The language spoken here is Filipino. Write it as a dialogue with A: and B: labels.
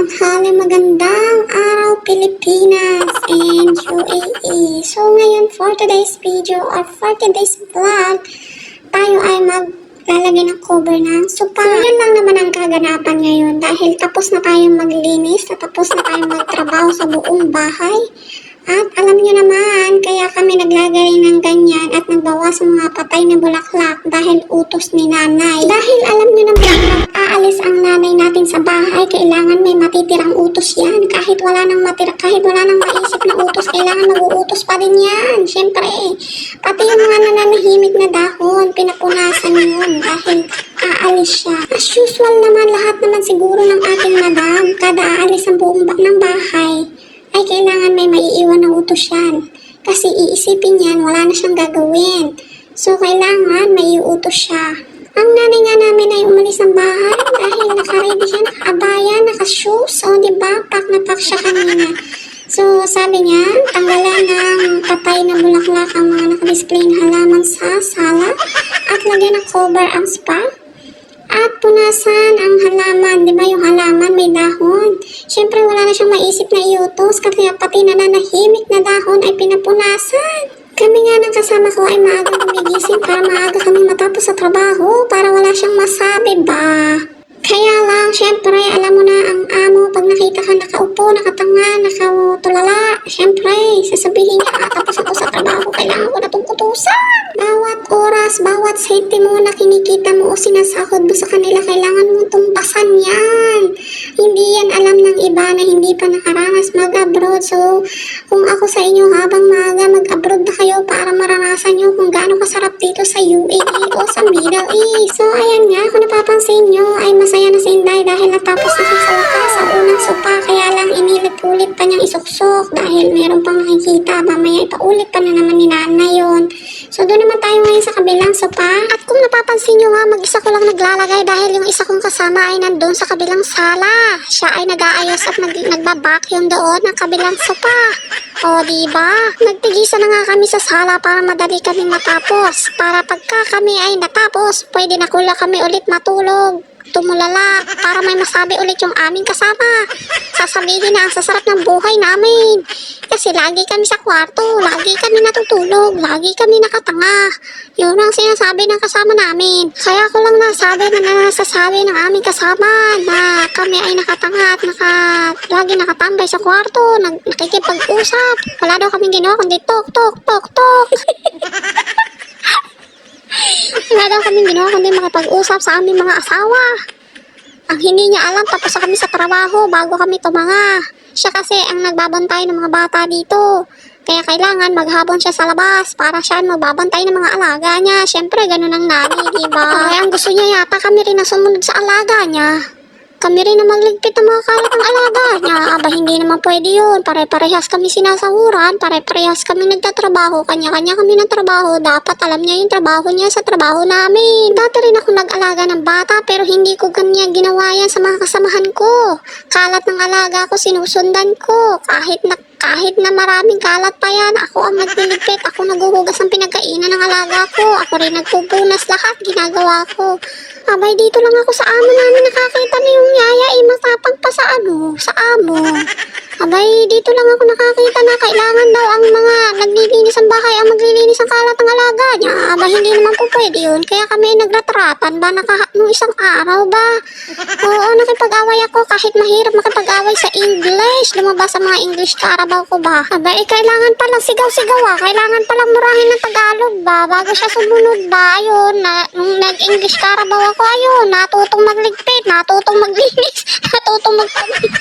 A: tanghali, magandang araw Pilipinas and UAE. So ngayon for today's video or for today's vlog, tayo ay maglalagay ng cover ng sopa. So yun lang naman ang kaganapan ngayon dahil tapos na tayong maglinis, na tapos na tayong magtrabaho sa buong bahay. At alam nyo naman, kaya kami naglagay ng ganyan at nagbawas ng mga patay na bulaklak dahil utos ni nanay. Dahil alam nyo naman, aalis ang nanay natin sa bahay, kailangan may matitirang utos yan. Kahit wala nang matira, kahit wala nang maisip na utos, kailangan mag-uutos pa din yan. Siyempre, pati yung mga nananahimik na dahon, pinapunasan yun dahil aalis siya. As usual naman, lahat naman siguro ng ating madam, kada aalis ang buong ba- ng bahay, ay kailangan may maiiwan ng utos yan. Kasi iisipin yan, wala na siyang gagawin. So, kailangan may utos siya. Ang nanay nga namin ay umalis ng bahay dahil nakaready siya, nakaabaya, nakashoes. O, di ba? Pack na pack siya kanina. So, sabi niya, tanggalan ng patay na bulaklak ang mga nakadisplay na halaman sa sala at lagyan ng cover ang spa. At punasan ang halaman, di ba yung halaman may dahon. Siyempre wala na siyang maisip na iutos kaya pati nananahimik na dahon ay pinapunasan. Kami nga ng kasama ko ay maaga gumigising para maaga kami matapos sa trabaho para wala siyang masabi ba. Kaya lang, syempre, alam mo na ang amo, pag nakita ka nakaupo, nakatanga, nakatulala, syempre, sasabihin ah, tapos ako sa trabaho, kailangan ko na itong kutusan. Bawat oras, bawat sentimo na kinikita mo o sinasahod mo sa kanila, kailangan mo tumpasan yan. Hindi yan alam ng iba na hindi pa nakaranas mag-abroad. So, kung ako sa inyo habang maaga mag-abroad na kayo para maranasan nyo kung gaano kasarap dito sa UAE o sa Middle East. So, ayan nga, kung napapansin nyo, ay masaya na si Inday dahil natapos na siya sa wakas sa unang sopa. Kaya lang inilit-ulit pa niyang isuksok dahil meron pang nakikita. Mamaya ipaulit pa na naman ni Nana yun. So, doon naman tayo ngayon sa kabilang sopa. At kung napapansin nyo nga, mag-isa ko lang naglalagay dahil yung isa kong kasama ay nandun sa kabilang sala. Siya ay nag-aayos at nag nagbabacuum doon ng kabilang sopa. O, di ba? Nagtigisan na nga kami sa sala para madali kami matapos. Para pagka kami ay natapos, pwede na kula kami ulit matulog tumulala para may masabi ulit yung aming kasama. Sasabihin na ang sasarap ng buhay namin. Kasi lagi kami sa kwarto, lagi kami natutulog, lagi kami nakatanga. Yun ang sinasabi ng kasama namin. Kaya ko lang nasabi na nasasabi ng aming kasama na kami ay nakatanga at naka, lagi nakatambay sa kwarto, nag, nakikipag-usap. Wala daw kaming ginawa kundi tok, tok, tok, tok. Wala daw kaming ginawa kundi makipag-usap sa aming mga asawa. Ang hindi niya alam tapos kami sa trabaho bago kami tumanga. Siya kasi ang nagbabantay ng mga bata dito. Kaya kailangan maghabon siya sa labas para siya magbabantay ng mga alaga niya. Siyempre, ganun ang nani, di ba? Kaya ang gusto niya yata kami rin na sumunod sa alaga niya. Kami rin na magligpit ng mga kalat ng alaga niya. Hindi naman pwede yun. Pare-parehas kami sinasahuran. Pare-parehas kami nagtatrabaho. Kanya-kanya kami ng trabaho. Dapat alam niya yung trabaho niya sa trabaho namin. Dati rin ako nag-alaga ng bata pero hindi ko ganyan ginawa yan sa mga kasamahan ko. Kalat ng alaga ko sinusundan ko. Kahit na kahit na maraming kalat pa yan, ako ang nagliligpit, ako naguhugas ng pinagkainan ng alaga ko, ako rin nagpupunas lahat, ginagawa ko. Abay, dito lang ako sa amo namin nakakita na yung yaya ay matapang pa sa ano, sa amo. Abay, dito lang ako nakakita na kailangan daw ang naglilinis ang bahay ang maglilinis ang kalat ng alaga niya. Abay, hindi naman po pwede yun. Kaya kami naglatratan ba naka, nung isang araw ba? Oo, nakipag-away ako kahit mahirap makipag-away sa English. Lumabas sa mga English karabaw ko ba? Abay, eh, kailangan palang sigaw-sigaw ah. Kailangan palang murahin ng Tagalog ba? Bago siya sumunod ba? Ayun, na, nung nag-English karabaw ako, ayun, natutong magligpit, natutong maglinis, natutong magpagligpit.